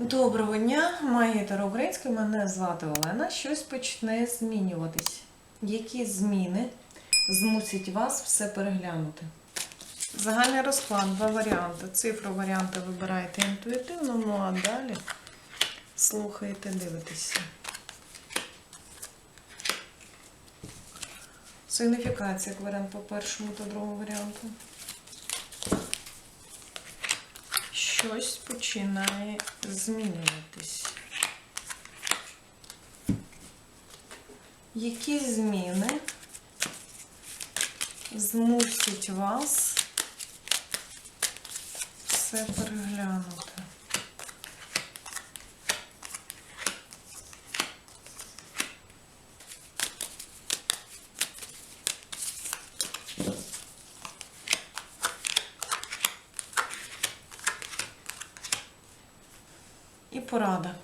Доброго дня, магія Таро Українська, мене звати Олена. Щось почне змінюватись. Які зміни змусять вас все переглянути? Загальний розклад, два варіанти. Цифру варіанти вибираєте інтуїтивно, ну а далі слухаєте, дивитеся. Сигніфікація варіант по першому та другому варіанту. Щось починає змінюватись. Які зміни змусять вас все переглянути? І порада.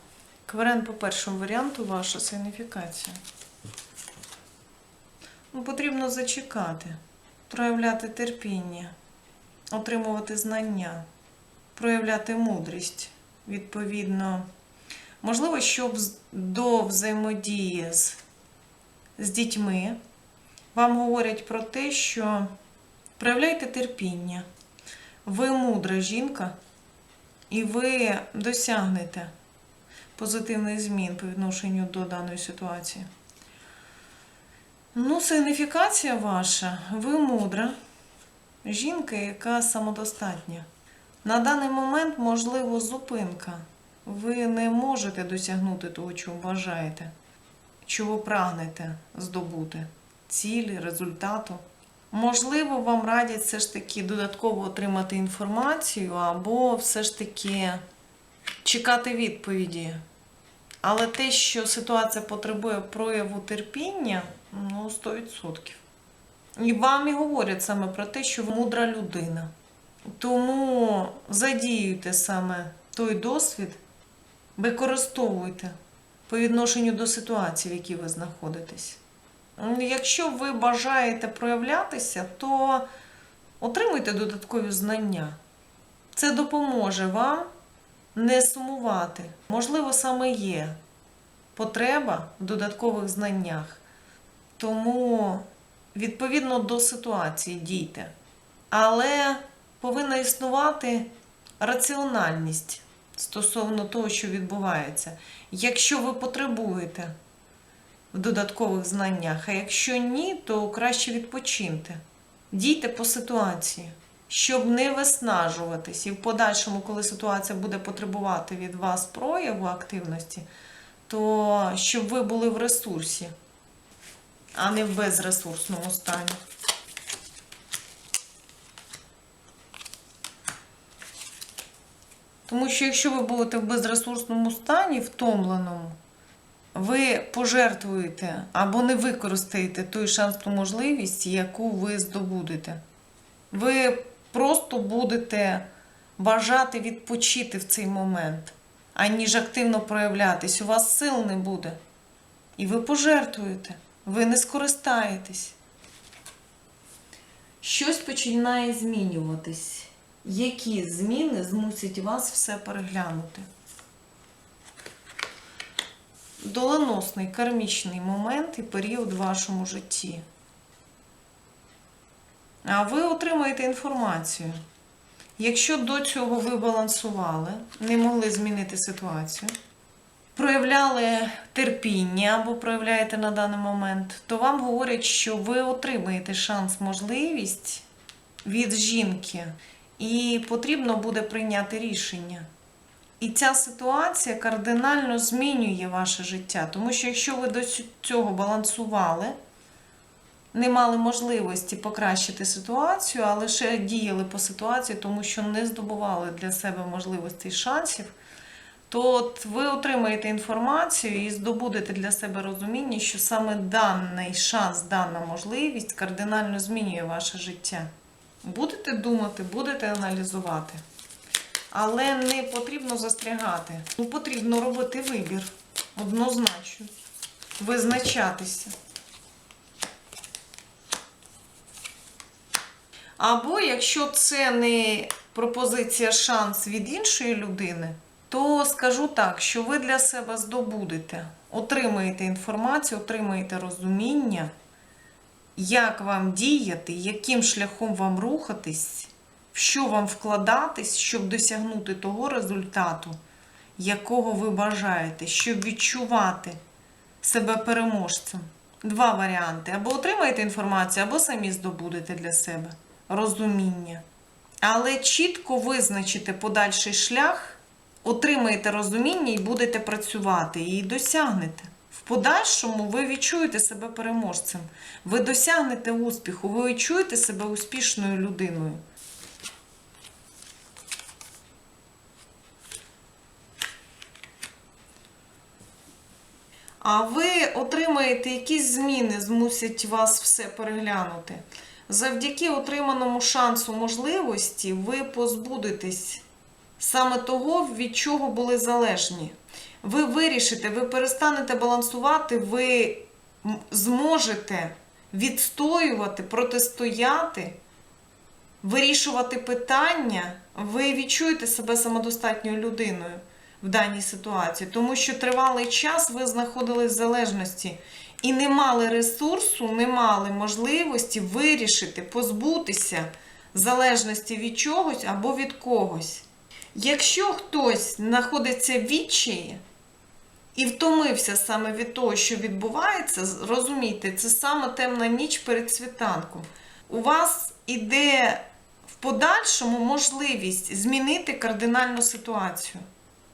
Кварен по першому варіанту ваша сигніфікація. Ну, потрібно зачекати, проявляти терпіння, отримувати знання, проявляти мудрість. Відповідно, можливо, щоб до взаємодії з, з дітьми вам говорять про те, що проявляйте терпіння. Ви мудра жінка. І ви досягнете позитивних змін по відношенню до даної ситуації. Ну, сигніфікація ваша, ви мудра, жінка, яка самодостатня. На даний момент можливо зупинка. Ви не можете досягнути того, чого бажаєте, чого прагнете здобути, цілі, результату. Можливо, вам радять все ж таки додатково отримати інформацію, або все ж таки чекати відповіді. Але те, що ситуація потребує прояву терпіння, ну, 100%. І вам і говорять саме про те, що ви мудра людина. Тому задіюйте саме той досвід, використовуйте по відношенню до ситуації, в якій ви знаходитесь. Ну, Якщо ви бажаєте проявлятися, то отримуйте додаткові знання. Це допоможе вам не сумувати. Можливо, саме є потреба в додаткових знаннях. Тому, відповідно до ситуації, дійте. Але повинна існувати раціональність стосовно того, що відбувається. Якщо ви потребуєте в додаткових знаннях. А якщо ні, то краще відпочиньте. Дійте по ситуації, щоб не виснажуватись. І в подальшому, коли ситуація буде потребувати від вас прояву активності, то щоб ви були в ресурсі, а не в безресурсному стані. Тому що якщо ви будете в безресурсному стані, втомленому, ви пожертвуєте або не використаєте той шанс, ту можливість, яку ви здобудете. Ви просто будете бажати відпочити в цей момент, аніж активно проявлятись. У вас сил не буде. І ви пожертвуєте, ви не скористаєтесь. Щось починає змінюватись. Які зміни змусять вас все переглянути? доленосний кармічний момент і період в вашому житті. Ви отримаєте інформацію. Якщо до цього ви балансували, не могли змінити ситуацію, проявляли терпіння або проявляєте на даний момент, то вам говорять, що ви отримаєте шанс, можливість від жінки, і потрібно буде прийняти рішення. І ця ситуація кардинально змінює ваше життя. Тому що якщо ви до цього балансували, не мали можливості покращити ситуацію, а лише діяли по ситуації, тому що не здобували для себе можливостей шансів, то от ви отримаєте інформацію і здобудете для себе розуміння, що саме даний шанс, дана можливість кардинально змінює ваше життя. Будете думати, будете аналізувати. Але не потрібно застрягати. Ну, Потрібно робити вибір однозначно. Визначатися. Або якщо це не пропозиція шанс від іншої людини, то скажу так, що ви для себе здобудете, отримаєте інформацію, отримаєте розуміння, як вам діяти, яким шляхом вам рухатись, в що вам вкладатись, щоб досягнути того результату, якого ви бажаєте, щоб відчувати себе переможцем. Два варіанти: або отримаєте інформацію, або самі здобудете для себе розуміння. Але чітко визначите подальший шлях, отримаєте розуміння і будете працювати, і досягнете. В подальшому ви відчуєте себе переможцем, ви досягнете успіху, ви відчуєте себе успішною людиною. А ви отримаєте якісь зміни, змусять вас все переглянути. Завдяки отриманому шансу можливості ви позбудетесь саме того, від чого були залежні. Ви вирішите, ви перестанете балансувати, ви зможете відстоювати, протистояти, вирішувати питання, ви відчуєте себе самодостатньою людиною в даній ситуації, тому що тривалий час ви знаходились в залежності і не мали ресурсу, не мали можливості вирішити, позбутися залежності від чогось або від когось. Якщо хтось знаходиться в відчаї і втомився саме від того, що відбувається, розумійте, це саме темна ніч перед світанком. У вас іде в подальшому можливість змінити кардинальну ситуацію.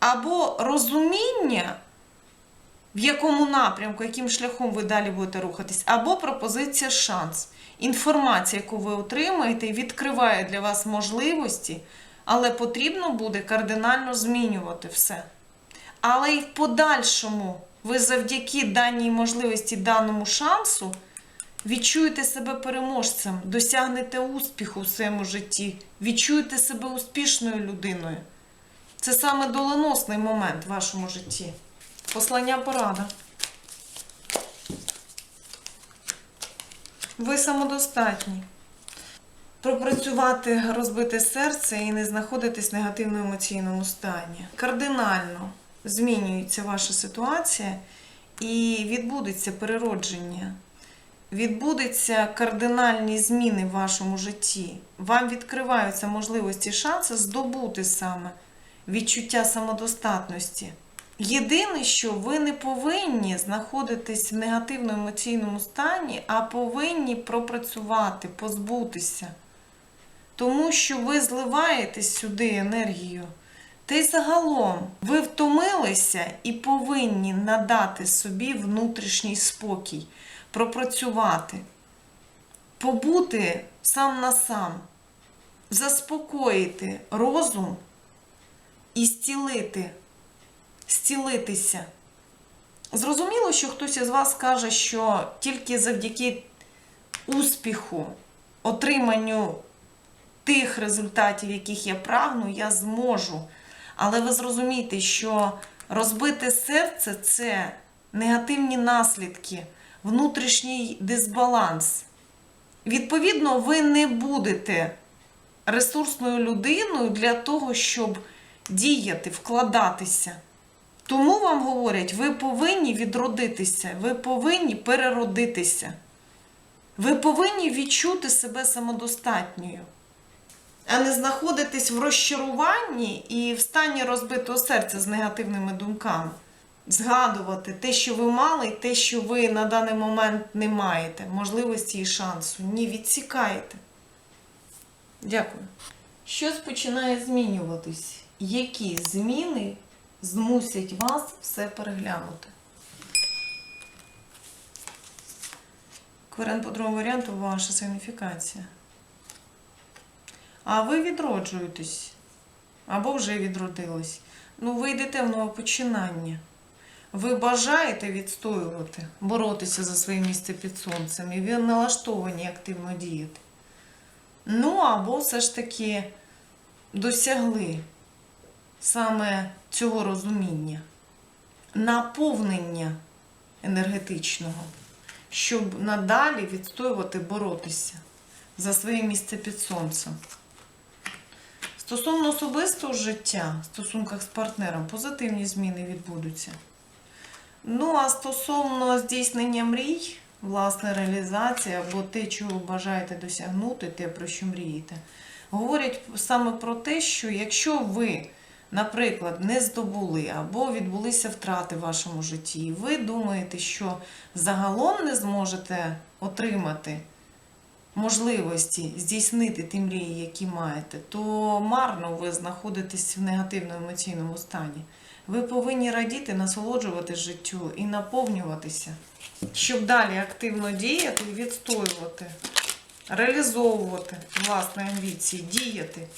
Або розуміння, в якому напрямку, яким шляхом ви далі будете рухатись, або пропозиція шанс. Інформація, яку ви отримаєте, відкриває для вас можливості, але потрібно буде кардинально змінювати все. Але і в подальшому ви завдяки даній можливості, даному шансу відчуєте себе переможцем, досягнете успіху в своєму житті, відчуєте себе успішною людиною. Це саме доленосний момент в вашому житті. Послання порада. Ви самодостатні. Пропрацювати розбите серце і не знаходитись в негативному емоційному стані. Кардинально змінюється ваша ситуація і відбудеться переродження. Відбудуться кардинальні зміни в вашому житті. Вам відкриваються можливості шанси здобути саме відчуття самодостатності. Єдине, що ви не повинні знаходитись в негативному емоційному стані, а повинні пропрацювати, позбутися. Тому що ви зливаєте сюди енергію. Та й загалом ви втомилися і повинні надати собі внутрішній спокій, пропрацювати, побути сам на сам, заспокоїти розум і зцілити, зцілитися. Зрозуміло, що хтось із вас каже, що тільки завдяки успіху, отриманню тих результатів, яких я прагну, я зможу. Але ви зрозумієте, що розбите серце це негативні наслідки, внутрішній дисбаланс. Відповідно, ви не будете ресурсною людиною для того, щоб діяти, вкладатися. Тому вам говорять, ви повинні відродитися, ви повинні переродитися. Ви повинні відчути себе самодостатньою, а не знаходитись в розчаруванні і в стані розбитого серця з негативними думками. Згадувати те, що ви мали, і те, що ви на даний момент не маєте, можливості і шансу. Ні, відсікаєте. Дякую. Щось починає змінюватись. Які зміни змусять вас все переглянути? Варіант по другому варіанту ваша сигніфікація. А ви відроджуєтесь. Або вже відродились. Ну, ви йдете в нове починання. Ви бажаєте відстоювати, боротися за своє місце під сонцем, і ви налаштовані активно діяти. Ну, або все ж таки досягли саме цього розуміння, наповнення енергетичного, щоб надалі відстоювати, боротися за своє місце під сонцем. Стосовно особистого життя, в стосунках з партнером, позитивні зміни відбудуться. Ну, а стосовно здійснення мрій, власне, реалізація або те, чого бажаєте досягнути, те, про що мрієте, говорять саме про те, що якщо ви, наприклад, не здобули або відбулися втрати в вашому житті, і ви думаєте, що загалом не зможете отримати можливості здійснити ті мрії, які маєте, то марно ви знаходитесь в негативному емоційному стані. Ви повинні радіти, насолоджуватись життю і наповнюватися, щоб далі активно діяти і відстоювати, реалізовувати власні амбіції, діяти,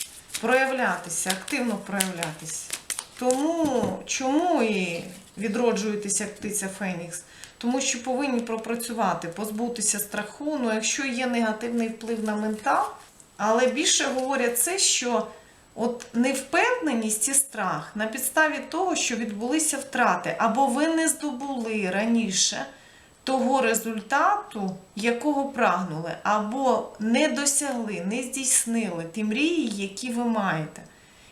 проявлятися, активно проявлятися. Тому чому і відроджуєтеся птиця Фенікс? Тому що повинні пропрацювати, позбутися страху. Ну, якщо є негативний вплив на ментал, але більше говорять це, що от невпевненість і страх на підставі того, що відбулися втрати, або ви не здобули раніше того результату, якого прагнули, або не досягли, не здійснили ті мрії, які ви маєте.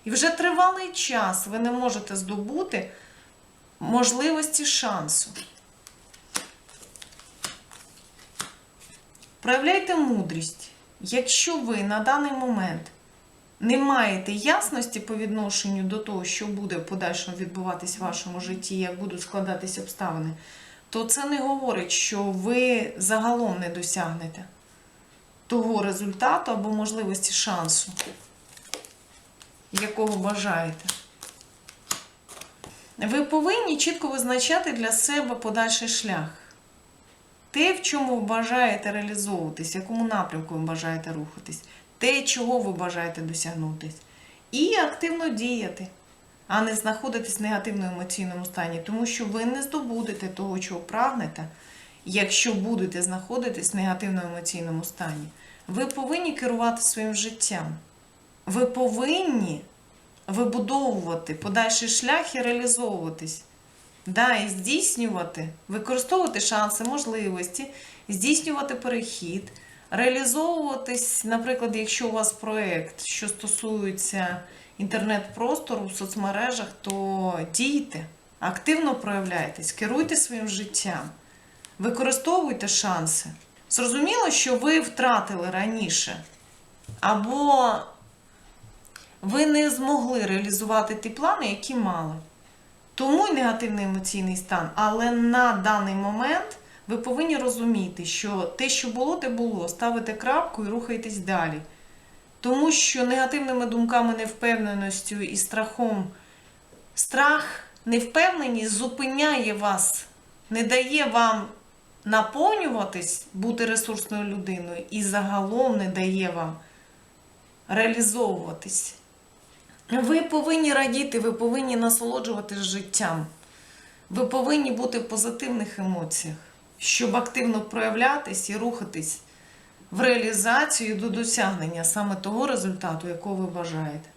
І вже тривалий час ви не можете здобути можливості шансу. Проявляйте мудрість. Якщо ви на даний момент не маєте ясності по відношенню до того, що буде в подальшому відбуватись в вашому житті, як будуть складатись обставини, то це не говорить, що ви загалом не досягнете того результату або можливості шансу, якого бажаєте. Ви повинні чітко визначати для себе подальший шлях. Те, в чому ви бажаєте реалізовуватись, в якому напрямку ви бажаєте рухатись, те, чого ви бажаєте досягнутись. І активно діяти, а не знаходитись в негативному емоційному стані, тому що ви не здобудете того, чого прагнете, якщо будете знаходитись в негативному емоційному стані. Ви повинні керувати своїм життям. Ви повинні вибудовувати подальший шлях і реалізовуватись. Да, і здійснювати, використовувати шанси, можливості, здійснювати перехід, реалізовуватись, наприклад, якщо у вас проєкт, що стосується інтернет-простору в соцмережах, то дійте, активно проявляйтесь, керуйте своїм життям, використовуйте шанси. Зрозуміло, що ви втратили раніше, або ви не змогли реалізувати ті плани, які мали. Тому й негативний емоційний стан. Але на даний момент ви повинні розуміти, що те, що було, те було. Ставите крапку і рухайтесь далі. Тому що негативними думками, невпевненістю і страхом, страх, невпевненість зупиняє вас, не дає вам наповнюватись, бути ресурсною людиною, і загалом не дає вам реалізовуватись. Ви повинні радіти, ви повинні насолоджуватись життям. Ви повинні бути в позитивних емоціях, щоб активно проявлятись і рухатись в реалізацію до досягнення саме того результату, якого ви бажаєте.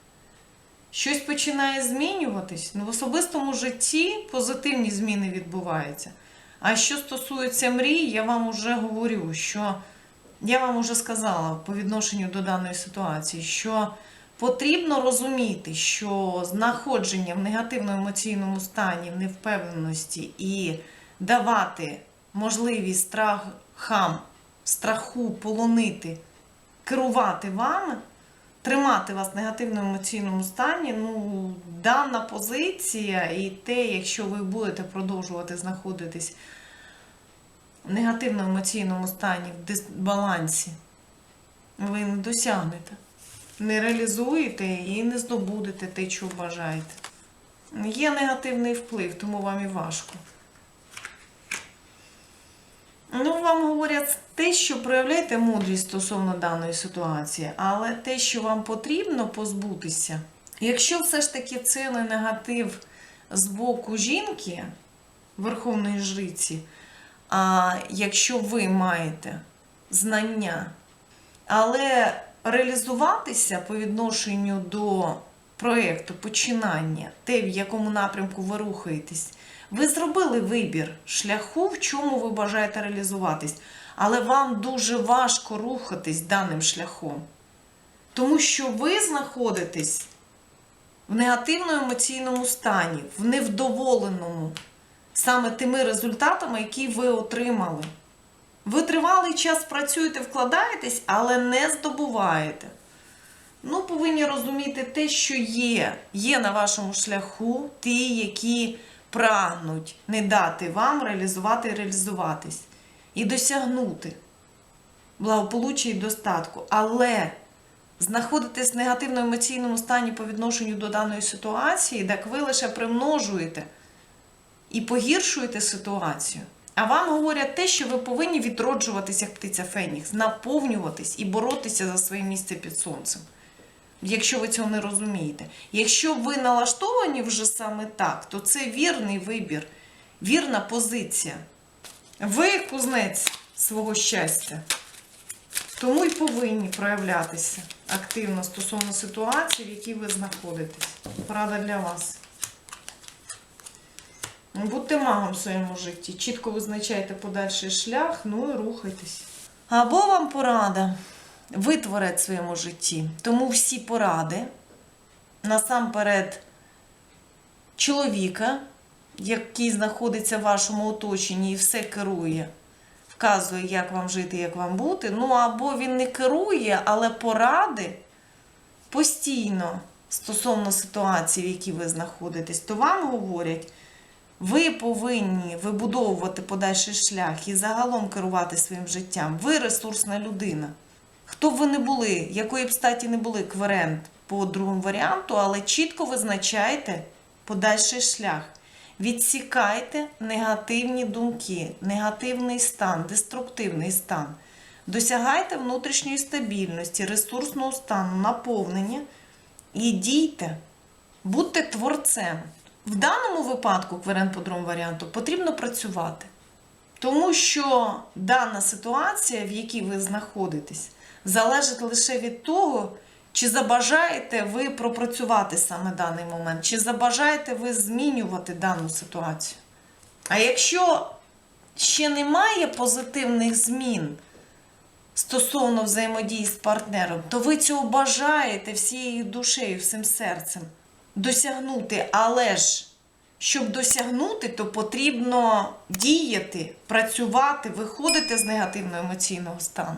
Щось починає змінюватись, ну в особистому житті позитивні зміни відбуваються. А що стосується мрій, я вам вже говорю, що я вам вже сказала по відношенню до даної ситуації, що Потрібно розуміти, що знаходження в негативному емоційному стані, в невпевненості і давати можливість страхам, страху полонити, керувати вами, тримати вас в негативному емоційному стані, ну, дана позиція і те, якщо ви будете продовжувати знаходитись в негативному емоційному стані, в дисбалансі, ви не досягнете не реалізуєте і не здобудете те, що бажаєте. Є негативний вплив, тому вам і важко. Ну, вам говорять те, що проявляєте мудрість стосовно даної ситуації, але те, що вам потрібно позбутися, якщо все ж таки це не негатив з боку жінки, Верховної Жриці, а якщо ви маєте знання, але реалізуватися по відношенню до проєкту, починання, те, в якому напрямку ви рухаєтесь, ви зробили вибір шляху, в чому ви бажаєте реалізуватись, але вам дуже важко рухатись даним шляхом. Тому що ви знаходитесь в негативному емоційному стані, в невдоволеному саме тими результатами, які ви отримали. Ви тривалий час працюєте, вкладаєтесь, але не здобуваєте. Ну, повинні розуміти те, що є. Є на вашому шляху ті, які прагнуть не дати вам реалізувати і реалізуватись. І досягнути благополуччя і достатку. Але знаходитесь в негативному емоційному стані по відношенню до даної ситуації, так ви лише примножуєте і погіршуєте ситуацію. А вам говорять те, що ви повинні відроджуватись, як птиця Фенікс, наповнюватись і боротися за своє місце під сонцем. Якщо ви цього не розумієте. Якщо ви налаштовані вже саме так, то це вірний вибір, вірна позиція. Ви кузнець свого щастя. Тому й повинні проявлятися активно стосовно ситуації, в якій ви знаходитесь. Порада для вас. Будьте магом в своєму житті. Чітко визначайте подальший шлях, ну і рухайтесь. Або вам порада. Ви творець в своєму житті. Тому всі поради насамперед чоловіка, який знаходиться в вашому оточенні і все керує, вказує, як вам жити, як вам бути. Ну або він не керує, але поради постійно стосовно ситуації, в якій ви знаходитесь, то вам говорять. Ви повинні вибудовувати подальший шлях і загалом керувати своїм життям. Ви ресурсна людина. Хто б ви не були, якої б статі не були кверент по другому варіанту, але чітко визначайте подальший шлях. Відсікайте негативні думки, негативний стан, деструктивний стан. Досягайте внутрішньої стабільності, ресурсного стану, наповнення і дійте. Будьте творцем. В даному випадку, кверен по другому варіанту, потрібно працювати. Тому що дана ситуація, в якій ви знаходитесь, залежить лише від того, чи забажаєте ви пропрацювати саме даний момент, чи забажаєте ви змінювати дану ситуацію. А якщо ще немає позитивних змін стосовно взаємодії з партнером, то ви цього бажаєте всією душею, всім серцем досягнути, але ж щоб досягнути, то потрібно діяти, працювати, виходити з негативного емоційного стану.